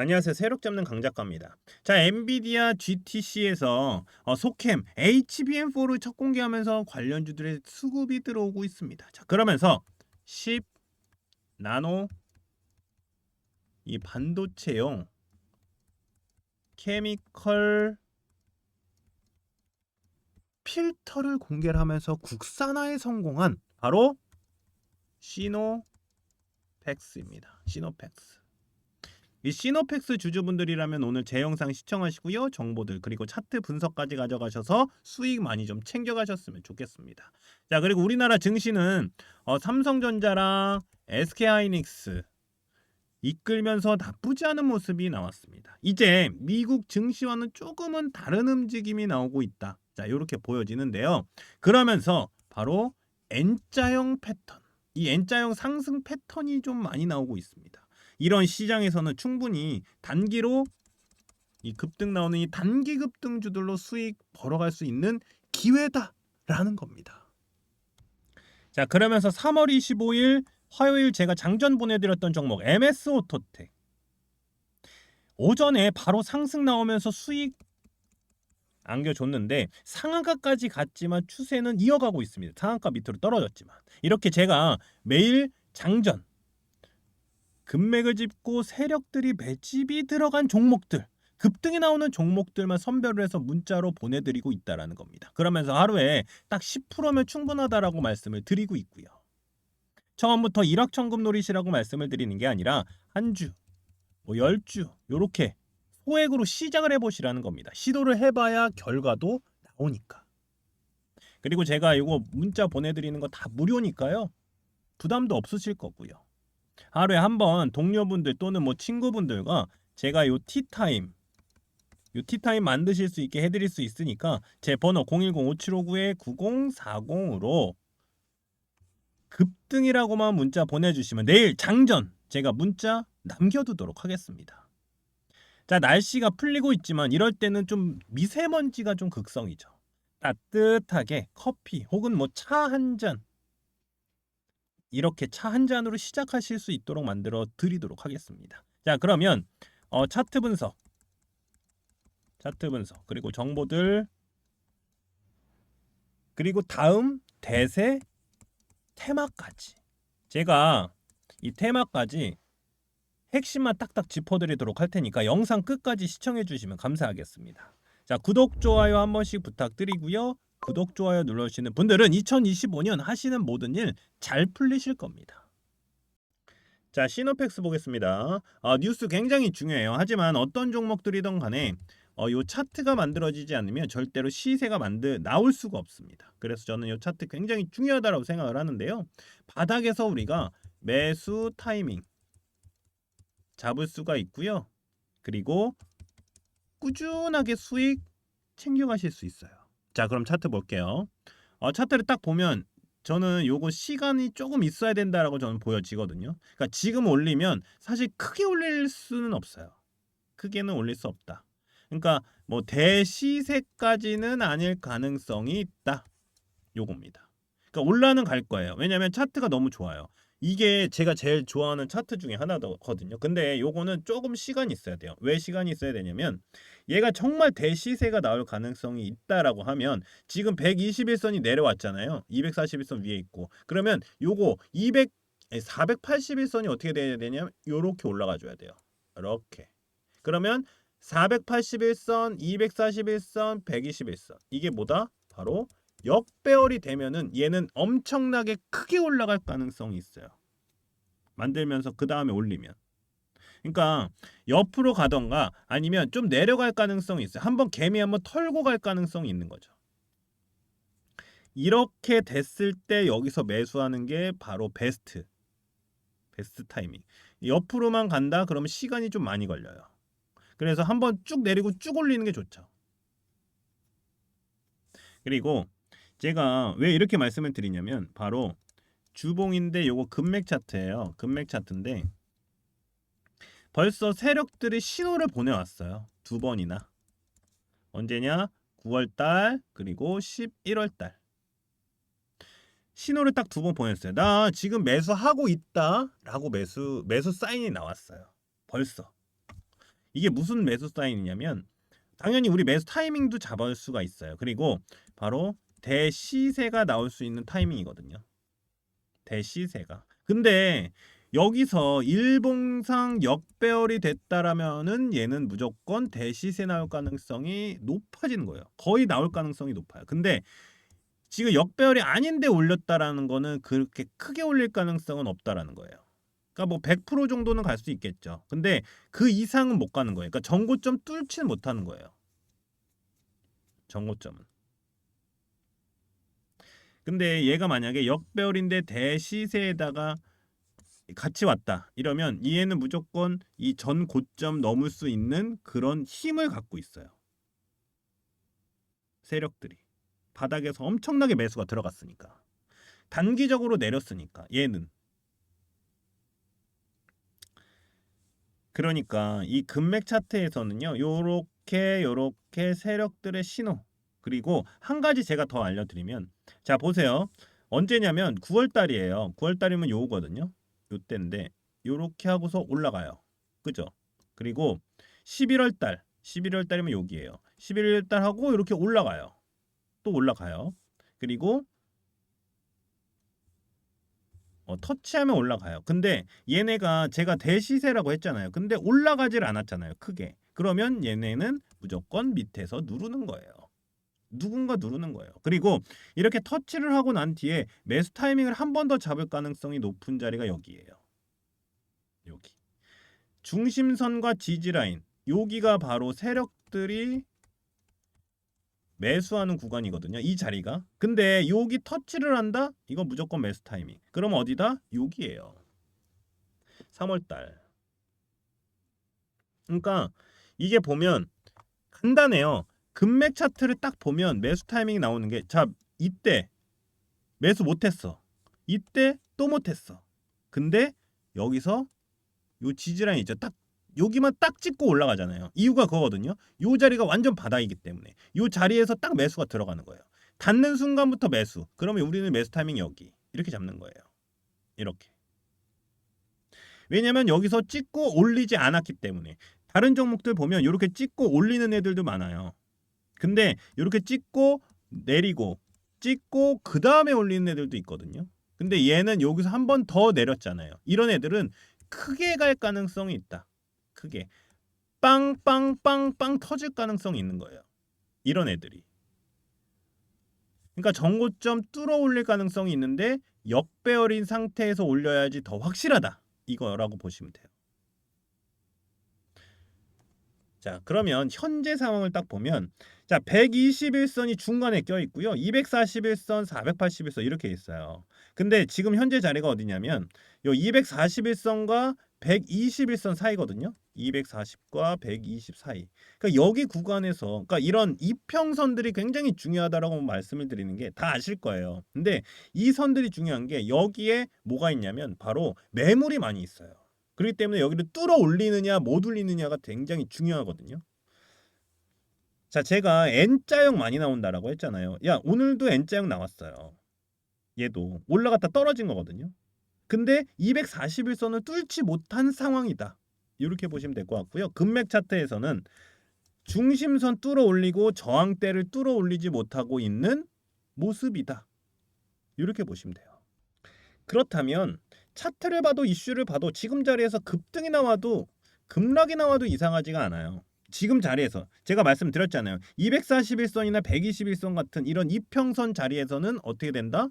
안녕하세요. 새롭 잡는 강 작가입니다. 자, 엔비디아 GTC에서 어, 소캠 HBM4를 첫 공개하면서 관련주들의 수급이 들어오고 있습니다. 자, 그러면서 10 나노 이 반도체용 케미컬 필터를 공개를 하면서 국산화에 성공한 바로 시노 팩스입니다. 시노 팩스. 이 시노팩스 주주분들이라면 오늘 제 영상 시청하시고요. 정보들 그리고 차트 분석까지 가져가셔서 수익 많이 좀 챙겨가셨으면 좋겠습니다. 자 그리고 우리나라 증시는 어, 삼성전자랑 SK하이닉스 이끌면서 나쁘지 않은 모습이 나왔습니다. 이제 미국 증시와는 조금은 다른 움직임이 나오고 있다. 자 이렇게 보여지는데요. 그러면서 바로 N자형 패턴, 이 N자형 상승 패턴이 좀 많이 나오고 있습니다. 이런 시장에서는 충분히 단기로 이 급등 나오는 이 단기 급등주들로 수익 벌어갈 수 있는 기회다라는 겁니다. 자 그러면서 3월 25일 화요일 제가 장전 보내드렸던 종목 MS 오토텍 오전에 바로 상승 나오면서 수익 안겨줬는데 상한가까지 갔지만 추세는 이어가고 있습니다. 상한가 밑으로 떨어졌지만 이렇게 제가 매일 장전 금맥을 짚고 세력들이 매집이 들어간 종목들 급등이 나오는 종목들만 선별을 해서 문자로 보내드리고 있다라는 겁니다. 그러면서 하루에 딱 10%면 충분하다라고 말씀을 드리고 있고요. 처음부터 일확천금 노리시라고 말씀을 드리는 게 아니라 한 주, 뭐열주 요렇게 소액으로 시작을 해보시라는 겁니다. 시도를 해봐야 결과도 나오니까. 그리고 제가 이거 문자 보내드리는 거 다 무료니까요. 부담도 없으실 거고요. 하루에 한 번 동료분들 또는 뭐 친구분들과 제가 요 티타임 요 티타임 만드실 수 있게 해드릴 수 있으니까 제 번호 010-5759-9040으로 급등이라고만 문자 보내주시면 내일 장전 제가 문자 남겨두도록 하겠습니다. 자 날씨가 풀리고 있지만 이럴 때는 좀 미세먼지가 좀 극성이죠. 따뜻하게 커피 혹은 뭐 차 한 잔 이렇게 차 한 잔으로 시작하실 수 있도록 만들어 드리도록 하겠습니다. 자 그러면 어, 차트 분석 차트 분석 그리고 정보들 그리고 다음 대세 테마까지 제가 이 테마까지 핵심만 딱딱 짚어드리도록 할 테니까 영상 끝까지 시청해 주시면 감사하겠습니다. 자 구독 좋아요 한 번씩 부탁드리고요. 구독 좋아요 눌러주시는 분들은 2025년 하시는 모든 일 잘 풀리실 겁니다. 자 시노팩스 보겠습니다. 아, 뉴스 굉장히 중요해요. 하지만 어떤 종목들이든 간에 어, 요 차트가 만들어지지 않으면 절대로 시세가 만들 나올 수가 없습니다. 그래서 저는 요 차트 굉장히 중요하다고 생각을 하는데요. 바닥에서 우리가 매수 타이밍 잡을 수가 있고요. 그리고 꾸준하게 수익 챙겨가실 수 있어요. 자, 그럼 차트 볼게요. 어, 차트를 딱 보면 저는 요거 시간이 조금 있어야 된다라고 저는 보여지거든요. 그러니까 지금 올리면 사실 크게 올릴 수는 없어요. 크게는 올릴 수 없다. 그러니까 뭐 대시세까지는 아닐 가능성이 있다. 요겁니다. 그러니까 올라는 갈 거예요. 왜냐하면 차트가 너무 좋아요. 이게 제가 제일 좋아하는 차트 중에 하나거든요. 근데 요거는 조금 시간이 있어야 돼요. 왜 시간이 있어야 되냐면 얘가 정말 대시세가 나올 가능성이 있다라고 하면 지금 121선이 내려왔잖아요. 241선 위에 있고 그러면 요거 200 481선이 어떻게 돼야 되냐면 요렇게 올라가 줘야 돼요. 이렇게. 그러면 481선, 241선, 121선. 이게 뭐다? 바로 역배열이 되면은 얘는 엄청나게 크게 올라갈 가능성이 있어요. 만들면서 그 다음에 올리면. 그러니까 옆으로 가던가 아니면 좀 내려갈 가능성이 있어요. 한번 개미 한번 털고 갈 가능성이 있는 거죠. 이렇게 됐을 때 여기서 매수하는 게 바로 베스트. 베스트 타이밍. 옆으로만 간다 그러면 시간이 좀 많이 걸려요. 그래서 한번 쭉 내리고 쭉 올리는 게 좋죠. 그리고 제가 왜 이렇게 말씀을 드리냐면 바로 주봉인데 요거 금맥 차트예요. 금맥 차트인데 벌써 세력들이 신호를 보내왔어요. 두 번이나. 언제냐? 9월달 그리고 11월달. 신호를 딱 두 번 보냈어요. 나 지금 매수하고 있다라고 매수 매수 사인이 나왔어요. 벌써. 이게 무슨 매수 사인이냐면 당연히 우리 매수 타이밍도 잡을 수가 있어요. 그리고 바로 대시세가 나올 수 있는 타이밍이거든요. 대시세가. 근데 여기서 일봉상 역배열이 됐다라면은 얘는 무조건 대시세 나올 가능성이 높아지는 거예요. 거의 나올 가능성이 높아요. 근데 지금 역배열이 아닌데 올렸다라는 거는 그렇게 크게 올릴 가능성은 없다라는 거예요. 그러니까 뭐 100% 정도는 갈 수 있겠죠. 근데 그 이상은 못 가는 거예요. 그러니까 전고점 뚫지는 못하는 거예요. 전고점은. 근데 얘가 만약에 역배열인데 대시세에다가 같이 왔다 이러면 얘는 무조건 이 전 고점 넘을 수 있는 그런 힘을 갖고 있어요. 세력들이. 바닥에서 엄청나게 매수가 들어갔으니까. 단기적으로 내렸으니까 얘는. 그러니까 이 금맥 차트에서는요 요렇게 요렇게 세력들의 신호 그리고 한 가지 제가 더 알려드리면 자 보세요 언제냐면 9월 달이에요 9월 달이면 요거거든요 요때인데 요렇게 하고서 올라가요. 그죠? 그리고 11월 달 11월 달이면 여기에요. 11월 달 하고 이렇게 올라가요. 또 올라가요. 그리고 어, 터치하면 올라가요. 근데 얘네가 제가 대시세라고 했잖아요. 근데 올라가질 않았잖아요. 크게. 그러면 얘네는 무조건 밑에서 누르는 거예요. 누군가 누르는 거예요. 그리고 이렇게 터치를 하고 난 뒤에 매수 타이밍을 한 번 더 잡을 가능성이 높은 자리가 여기예요. 여기. 중심선과 지지라인. 여기가 바로 세력들이 매수하는 구간이거든요. 이 자리가. 근데 여기 터치를 한다? 이거 무조건 매수 타이밍. 그럼 어디다? 여기예요. 3월 달. 그러니까 이게 보면 간단해요. 금맥 차트를 딱 보면 매수 타이밍이 나오는 게 자 이때 매수 못했어. 이때 또 못했어. 근데 여기서 요 지지라인 있죠? 딱 여기만 딱 찍고 올라가잖아요. 이유가 그거거든요. 요 자리가 완전 바닥이기 때문에. 요 자리에서 딱 매수가 들어가는 거예요. 닿는 순간부터 매수. 그러면 우리는 매수 타이밍 여기. 이렇게 잡는 거예요. 이렇게. 왜냐면 여기서 찍고 올리지 않았기 때문에. 다른 종목들 보면 이렇게 찍고 올리는 애들도 많아요 근데 이렇게 찍고 내리고 찍고 그 다음에 올리는 애들도 있거든요. 근데 얘는 여기서 한 번 더 내렸잖아요. 이런 애들은 크게 갈 가능성이 있다. 크게 빵빵빵빵 터질 가능성이 있는 거예요. 이런 애들이. 그러니까 정고점 뚫어 올릴 가능성이 있는데 역배열인 상태에서 올려야지 더 확실하다. 이거라고 보시면 돼요. 자, 그러면 현재 상황을 딱 보면 자, 121선이 중간에 껴 있고요. 241선, 481선 이렇게 있어요. 근데 지금 현재 자리가 어디냐면 요 241선과 121선 사이거든요. 240과 120 사이. 그러니까 여기 구간에서 그러니까 이런 이평선들이 굉장히 중요하다라고 말씀을 드리는 게 다 아실 거예요. 근데 이 선들이 중요한 게 여기에 뭐가 있냐면 바로 매물이 많이 있어요. 그렇기 때문에 여기를 뚫어 올리느냐 못 올리느냐가 굉장히 중요하거든요. 자, 제가 N자형 많이 나온다라고 했잖아요. 야, 오늘도 N자형 나왔어요. 얘도 올라갔다 떨어진 거거든요. 근데 241선을 뚫지 못한 상황이다. 이렇게 보시면 될 것 같고요. 금맥 차트에서는 중심선 뚫어 올리고 저항대를 뚫어 올리지 못하고 있는 모습이다. 이렇게 보시면 돼요. 그렇다면 차트를 봐도 이슈를 봐도 지금 자리에서 급등이 나와도 급락이 나와도 이상하지가 않아요. 지금 자리에서 제가 말씀드렸잖아요. 241선이나 121선 같은 이런 이평선 자리에서는 어떻게 된다?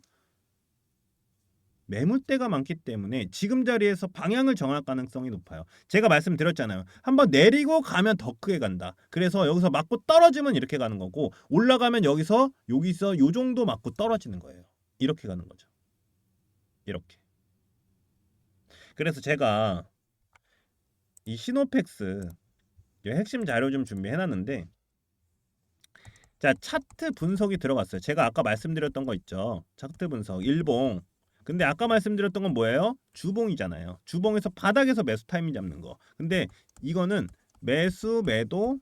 매물대가 많기 때문에 지금 자리에서 방향을 정할 가능성이 높아요. 제가 말씀드렸잖아요. 한번 내리고 가면 더 크게 간다. 그래서 여기서 맞고 떨어지면 이렇게 가는 거고 올라가면 여기서 여기서 요 정도 맞고 떨어지는 거예요. 이렇게 가는 거죠. 이렇게. 그래서 제가 이 시노팩스 핵심 자료 좀 준비해놨는데 자 차트 분석이 들어갔어요. 제가 아까 말씀드렸던 거 있죠. 차트 분석 일봉. 근데 아까 말씀드렸던 건 뭐예요? 주봉이잖아요. 주봉에서 바닥에서 매수 타이밍 잡는 거. 근데 이거는 매수 매도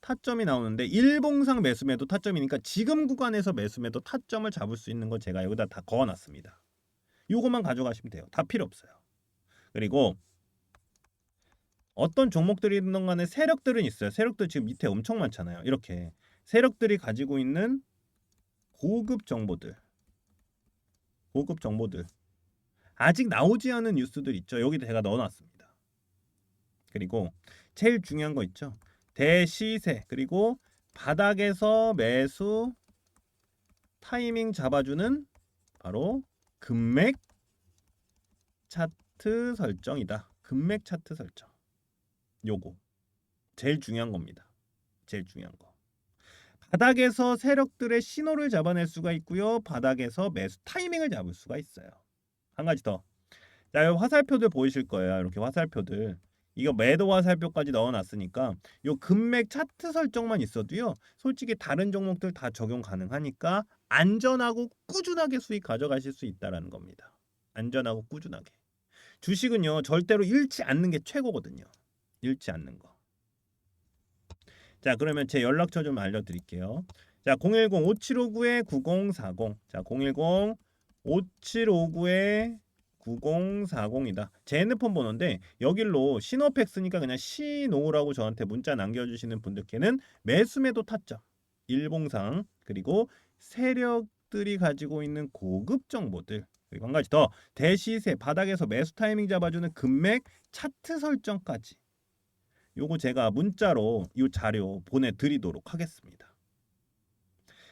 타점이 나오는데 일봉상 매수 매도 타점이니까 지금 구간에서 매수 매도 타점을 잡을 수 있는 거 제가 여기다 다 그어놨습니다. 요것만 가져가시면 돼요. 다 필요 없어요. 그리고 어떤 종목들이든 간에 세력들은 있어요. 세력들 지금 밑에 엄청 많잖아요. 이렇게 세력들이 가지고 있는 고급 정보들, 고급 정보들 아직 나오지 않은 뉴스들 있죠. 여기 제가 넣어놨습니다. 그리고 제일 중요한 거 있죠. 대시세 그리고 바닥에서 매수 타이밍 잡아주는 바로 금맥 차트 설정이다. 금맥 차트 설정. 요거 제일 중요한 겁니다. 제일 중요한 거. 바닥에서 세력들의 신호를 잡아낼 수가 있고요. 바닥에서 매수 타이밍을 잡을 수가 있어요. 한 가지 더. 자, 요 화살표들 보이실 거예요. 이렇게 화살표들. 이거 매도 화살표까지 넣어놨으니까 요 금맥 차트 설정만 있어도요. 솔직히 다른 종목들 다 적용 가능하니까 안전하고 꾸준하게 수익 가져가실 수 있다라는 겁니다. 안전하고 꾸준하게. 주식은요 절대로 잃지 않는 게 최고거든요. 잃지 않는 거. 자 그러면 제 연락처 좀 알려드릴게요. 자 010-5759-9040. 자 010-5759에 9040이다. 제 핸드폰 번호인데 여길로 신호팩 쓰니까 그냥 신호라고 저한테 문자 남겨주시는 분들께는 매수매도 타점, 일봉상 그리고 세력들이 가지고 있는 고급 정보들 그리고 한 가지 더 대시세 바닥에서 매수 타이밍 잡아주는 금맥 차트 설정까지 요거 제가 문자로 이 자료 보내드리도록 하겠습니다.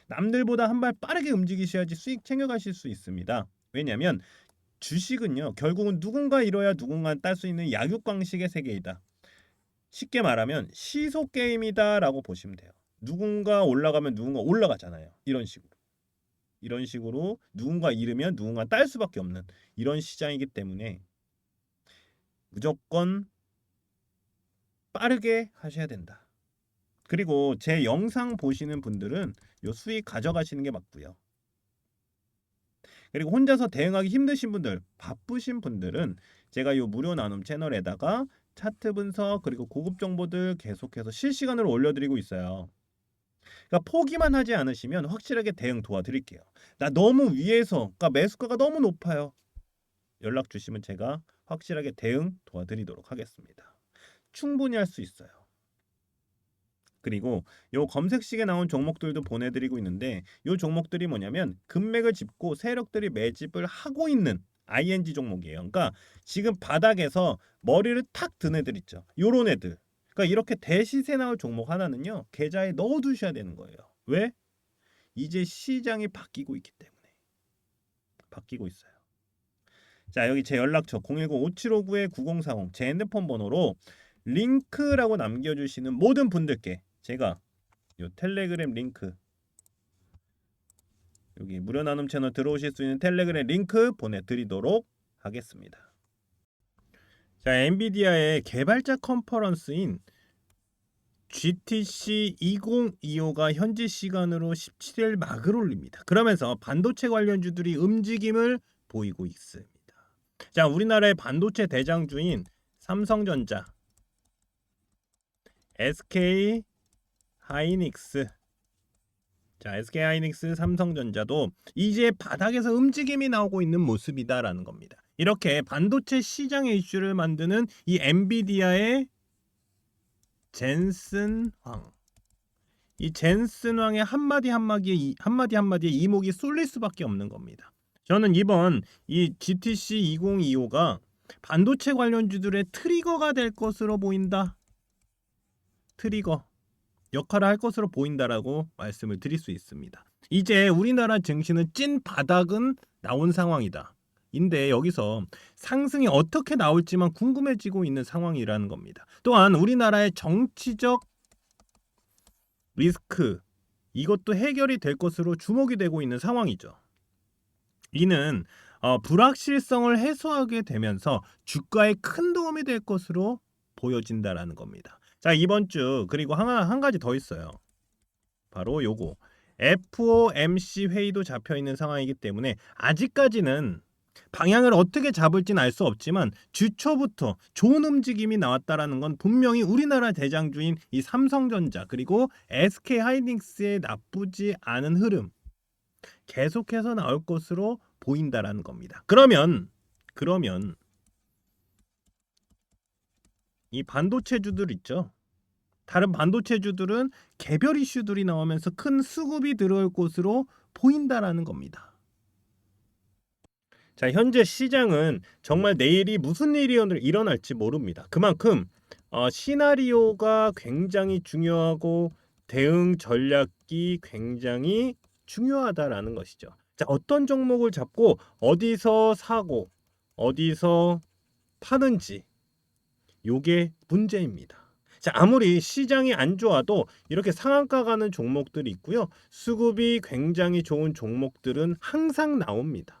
남들보다 한 발 빠르게 움직이셔야지 수익 챙겨가실 수 있습니다. 왜냐하면 주식은요 결국은 누군가 잃어야 누군가 딸 수 있는 약육강식의 세계이다. 쉽게 말하면 시속 게임이다라고 보시면 돼요. 누군가 올라가면 누군가 올라가잖아요. 이런 식으로. 이런 식으로 누군가 잃으면 누군가 딸 수밖에 없는 이런 시장이기 때문에 무조건 빠르게 하셔야 된다. 그리고 제 영상 보시는 분들은 요 수익 가져가시는 게 맞고요. 그리고 혼자서 대응하기 힘드신 분들, 바쁘신 분들은 제가 요 무료 나눔 채널에다가 차트 분석 그리고 고급 정보들 계속해서 실시간으로 올려드리고 있어요. 그러니까 포기만 하지 않으시면 확실하게 대응 도와드릴게요. 나 너무 위에서, 그러니까 매수가가 너무 높아요. 연락 주시면 제가 확실하게 대응 도와드리도록 하겠습니다. 충분히 할 수 있어요. 그리고 요 검색식에 나온 종목들도 보내드리고 있는데 요 종목들이 뭐냐면 금맥을 짚고 세력들이 매집을 하고 있는 ING 종목이에요. 그러니까 지금 바닥에서 머리를 탁 든 애들 있죠. 요런 애들. 그러니까 이렇게 대시세 나올 종목 하나는요. 계좌에 넣어두셔야 되는 거예요. 왜? 이제 시장이 바뀌고 있기 때문에. 바뀌고 있어요. 자 여기 제 연락처 010-5759-9040 제 핸드폰 번호로 링크라고 남겨주시는 모든 분들께 제가 요 텔레그램 링크 여기 무료 나눔 채널 들어오실 수 있는 텔레그램 링크 보내드리도록 하겠습니다. 자, 엔비디아의 개발자 컨퍼런스인 GTC 2025가 현지 시간으로 17일 막을 올립니다. 그러면서 반도체 관련주들이 움직임을 보이고 있습니다. 자, 우리나라의 반도체 대장주인 삼성전자, SK 하이닉스 자 SK 하이닉스 삼성전자도 이제 바닥에서 움직임이 나오고 있는 모습이다라는 겁니다. 이렇게 반도체 시장의 이슈를 만드는 이 엔비디아의 젠슨 황. 이 젠슨 황의 한마디 한마디에 한마디 한마디에 이목이 쏠릴 수밖에 없는 겁니다. 저는 이번 이 GTC 2025가 반도체 관련주들의 트리거가 될 것으로 보인다. 트리거 역할을 할 것으로 보인다라고 말씀을 드릴 수 있습니다. 이제 우리나라 증시는 찐 바닥은 나온 상황이다. 인데 여기서 상승이 어떻게 나올지만 궁금해지고 있는 상황이라는 겁니다. 또한 우리나라의 정치적 리스크 이것도 해결이 될 것으로 주목이 되고 있는 상황이죠. 이는 어, 불확실성을 해소하게 되면서 주가에 큰 도움이 될 것으로 보여진다라는 겁니다. 자 이번 주 그리고 하나 한 가지 더 있어요. 바로 요거 FOMC 회의도 잡혀 있는 상황이기 때문에 아직까지는 방향을 어떻게 잡을지는 알 수 없지만 주초부터 좋은 움직임이 나왔다라는 건 분명히 우리나라 대장주인 이 삼성전자 그리고 SK 하이닉스의 나쁘지 않은 흐름 계속해서 나올 것으로 보인다라는 겁니다. 그러면 그러면 이 반도체주들 있죠. 다른 반도체주들은 개별 이슈들이 나오면서 큰 수급이 들어올 것으로 보인다라는 겁니다. 자, 현재 시장은 정말 내일이 무슨 일이 일어날지 모릅니다. 그만큼 어, 시나리오가 굉장히 중요하고 대응 전략이 굉장히 중요하다라는 것이죠. 자, 어떤 종목을 잡고 어디서 사고 어디서 파는지 요게 문제입니다. 자, 아무리 시장이 안 좋아도 이렇게 상한가 가는 종목들이 있고요. 수급이 굉장히 좋은 종목들은 항상 나옵니다.